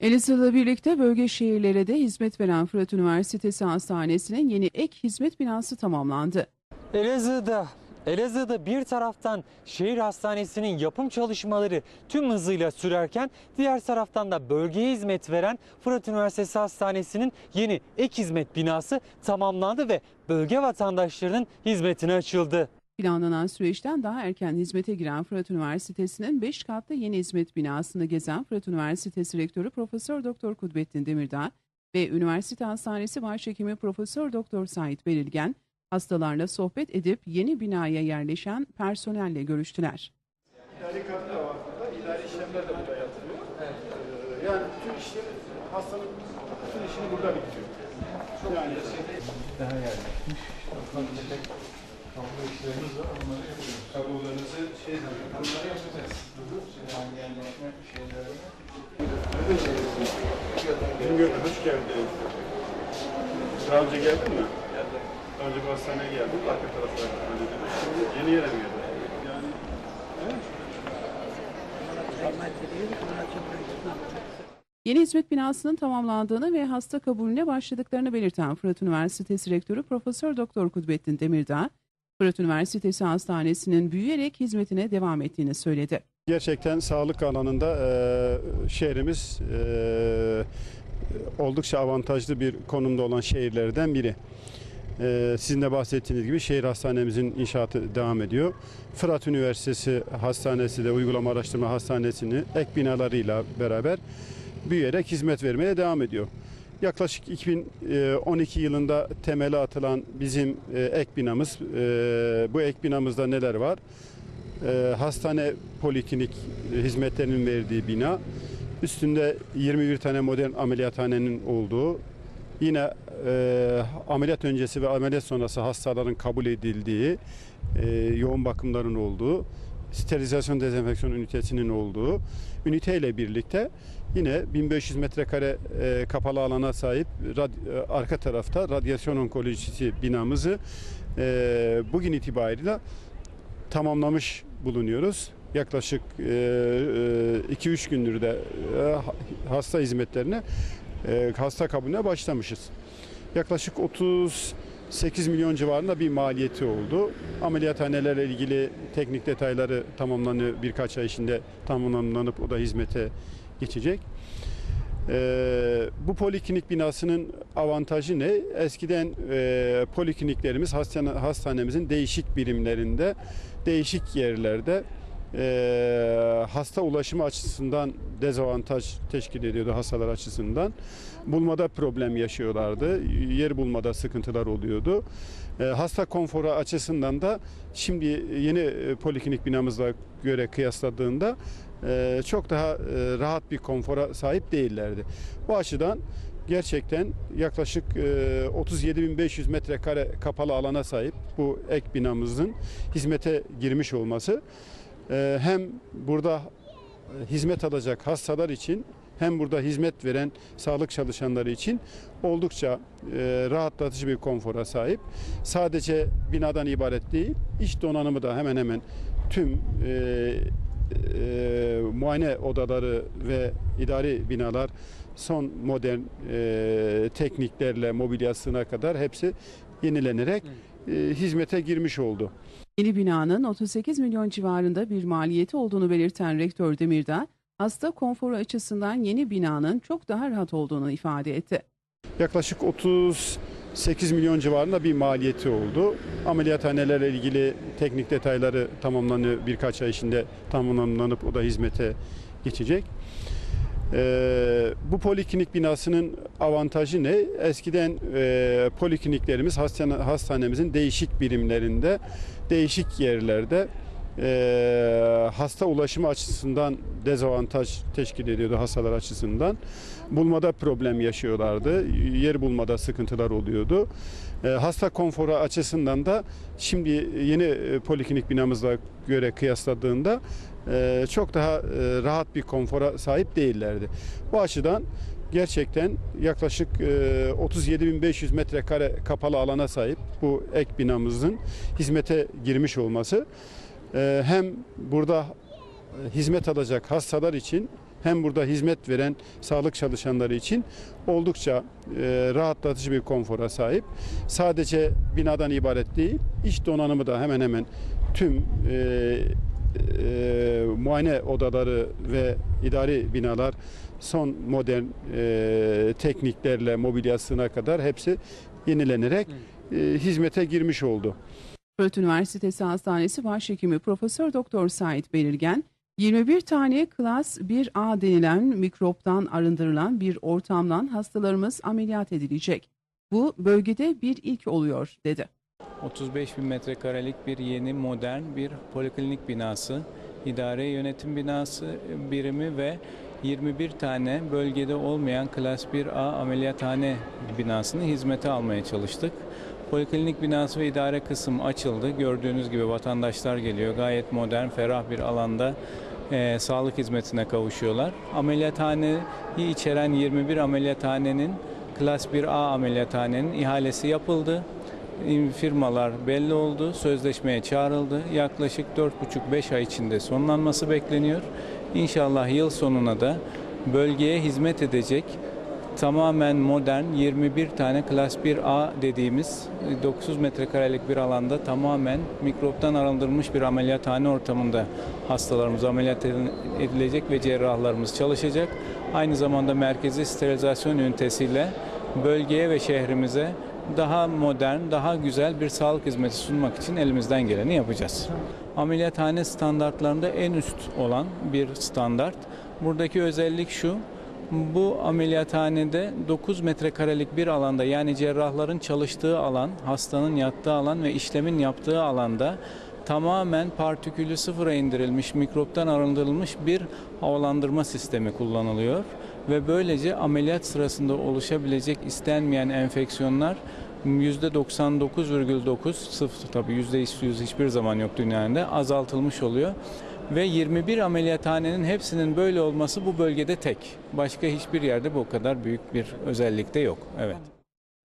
Elazığ'la birlikte bölge şehirlere de hizmet veren Fırat Üniversitesi Hastanesi'nin yeni ek hizmet binası tamamlandı. Elazığ'da Elazığ'da bir taraftan şehir hastanesinin yapım çalışmaları tüm hızıyla sürerken diğer taraftan da bölgeye hizmet veren Fırat Üniversitesi Hastanesi'nin yeni ek hizmet binası tamamlandı ve bölge vatandaşlarının hizmetine açıldı. Planlanan süreçten daha erken hizmete giren Fırat Üniversitesi'nin 5 katlı yeni hizmet binasını gezen Fırat Üniversitesi Rektörü Profesör Doktor Kudbettin Demirdağ ve Üniversite Hastanesi Başhekimi Profesör Doktor Sait Belirgen hastalarla sohbet edip yeni binaya yerleşen personelle görüştüler. İdari kadro da var burada. İdari işlemler de burada yapılıyor. Ee, yani tüm işleri, hastanın bütün işini burada bitiyor. yani daha yerleşmiş. Kablo işlerimiz var. Onları yapıyoruz. Kablolarınızı şey onları yapacağız. Yani yerleşme şeylerini. Bilmiyorum, hoş geldin. Daha önce geldin mi? Geldim. Daha önce bu hastaneye geldim. Arka tarafta halledildi. Şimdi yeni yere mi geldin? Yani evet. Yeni hizmet binasının tamamlandığını ve hasta kabulüne başladıklarını belirten Fırat Üniversitesi Rektörü Profesör Doktor Kudbettin Demirdağ, Fırat Üniversitesi Hastanesi'nin büyüyerek hizmetine devam ettiğini söyledi. Gerçekten sağlık alanında e, şehrimiz e, oldukça avantajlı bir konumda olan şehirlerden biri. E, sizin de bahsettiğiniz gibi şehir hastanemizin inşaatı devam ediyor. Fırat Üniversitesi Hastanesi de Uygulama Araştırma Hastanesi'ni ek binalarıyla beraber büyüyerek hizmet vermeye devam ediyor. Yaklaşık 2012 yılında temeli atılan bizim e, ek binamız, e, bu ek binamızda neler var? e, hastane poliklinik e, hizmetlerinin verdiği bina. Üstünde 21 tane modern ameliyathanenin olduğu, yine e, ameliyat öncesi ve ameliyat sonrası hastaların kabul edildiği, e, yoğun bakımların olduğu, sterilizasyon dezenfeksiyon ünitesinin olduğu üniteyle birlikte yine 1500 metrekare e, kapalı alana sahip rad- e, arka tarafta radyasyon onkolojisi binamızı e, bugün itibariyle tamamlamış bulunuyoruz. Yaklaşık 2-3 gündür de e, ha- hasta hizmetlerine, e, hasta kabulüne başlamışız. Yaklaşık 38 milyon civarında bir maliyeti oldu. Ameliyathanelerle ilgili teknik detayları tamamlanıyor. Birkaç ay içinde tamamlanıp o da hizmete geçecek. Ee, bu poliklinik binasının avantajı ne? Eskiden e, polikliniklerimiz hastane, hastanemizin değişik birimlerinde, değişik yerlerde e, hasta ulaşımı açısından dezavantaj teşkil ediyordu hastalar açısından. Bulmada problem yaşıyorlardı. Yer bulmada sıkıntılar oluyordu. E, hasta konforu açısından da şimdi yeni e, poliklinik binamızla göre kıyasladığında e, çok daha e, rahat bir konfora sahip değillerdi. Bu açıdan gerçekten yaklaşık e, 37.500 metrekare kapalı alana sahip bu ek binamızın hizmete girmiş olması e, hem burada e, hizmet alacak hastalar için hem burada hizmet veren sağlık çalışanları için oldukça e, rahatlatıcı bir konfora sahip. Sadece binadan ibaret değil, iç donanımı da hemen hemen tüm e, e, muayene odaları ve idari binalar son modern e, tekniklerle mobilyasına kadar hepsi yenilenerek e, hizmete girmiş oldu. Yeni binanın 38 milyon civarında bir maliyeti olduğunu belirten Rektör Demirdağ, hasta konforu açısından yeni binanın çok daha rahat olduğunu ifade etti. Yaklaşık 38 milyon civarında bir maliyeti oldu. Ameliyathanelerle ilgili teknik detayları tamamlanıyor. Birkaç ay içinde tamamlanıp o da hizmete geçecek. Ee, bu poliklinik binasının avantajı ne? Eskiden e, polikliniklerimiz hastane, hastanemizin değişik birimlerinde, değişik yerlerde e, hasta ulaşımı açısından dezavantaj teşkil ediyordu hastalar açısından. Bulmada problem yaşıyorlardı. Yer bulmada sıkıntılar oluyordu. E, hasta konforu açısından da şimdi yeni e, poliklinik binamızla göre kıyasladığında e, çok daha e, rahat bir konfora sahip değillerdi. Bu açıdan gerçekten yaklaşık e, 37.500 metrekare kapalı alana sahip bu ek binamızın hizmete girmiş olması e, hem burada e, hizmet alacak hastalar için hem burada hizmet veren sağlık çalışanları için oldukça e, rahatlatıcı bir konfora sahip. Sadece binadan ibaret değil, iç donanımı da hemen hemen tüm e, e, muayene odaları ve idari binalar son modern e, tekniklerle mobilyasına kadar hepsi yenilenerek e, hizmete girmiş oldu. Fırat Üniversitesi Hastanesi Başhekimi Profesör Doktor Sait Belirgen, 21 tane klas 1A denilen mikroptan arındırılan bir ortamdan hastalarımız ameliyat edilecek. Bu bölgede bir ilk oluyor dedi. 35 bin metrekarelik bir yeni modern bir poliklinik binası, idare yönetim binası birimi ve 21 tane bölgede olmayan klas 1A ameliyathane binasını hizmete almaya çalıştık. Poliklinik binası ve idare kısım açıldı. Gördüğünüz gibi vatandaşlar geliyor. Gayet modern, ferah bir alanda e, sağlık hizmetine kavuşuyorlar. Ameliyathaneyi içeren 21 ameliyathanenin Klas 1A ameliyathanenin ihalesi yapıldı. Firmalar belli oldu, sözleşmeye çağrıldı. Yaklaşık 4,5-5 ay içinde sonlanması bekleniyor. İnşallah yıl sonuna da bölgeye hizmet edecek tamamen modern 21 tane klas 1A dediğimiz 9 metrekarelik bir alanda tamamen mikroptan arındırılmış bir ameliyathane ortamında hastalarımız ameliyat edilecek ve cerrahlarımız çalışacak. Aynı zamanda merkezi sterilizasyon ünitesiyle bölgeye ve şehrimize daha modern, daha güzel bir sağlık hizmeti sunmak için elimizden geleni yapacağız. Ameliyathane standartlarında en üst olan bir standart. Buradaki özellik şu, bu ameliyathanede 9 metrekarelik bir alanda yani cerrahların çalıştığı alan, hastanın yattığı alan ve işlemin yaptığı alanda tamamen partikülü sıfıra indirilmiş, mikroptan arındırılmış bir havalandırma sistemi kullanılıyor. Ve böylece ameliyat sırasında oluşabilecek istenmeyen enfeksiyonlar %99,9 sıfır tabii %100 hiçbir zaman yok dünyada azaltılmış oluyor. Ve 21 ameliyathanenin hepsinin böyle olması bu bölgede tek. Başka hiçbir yerde bu kadar büyük bir özellikte yok. Evet.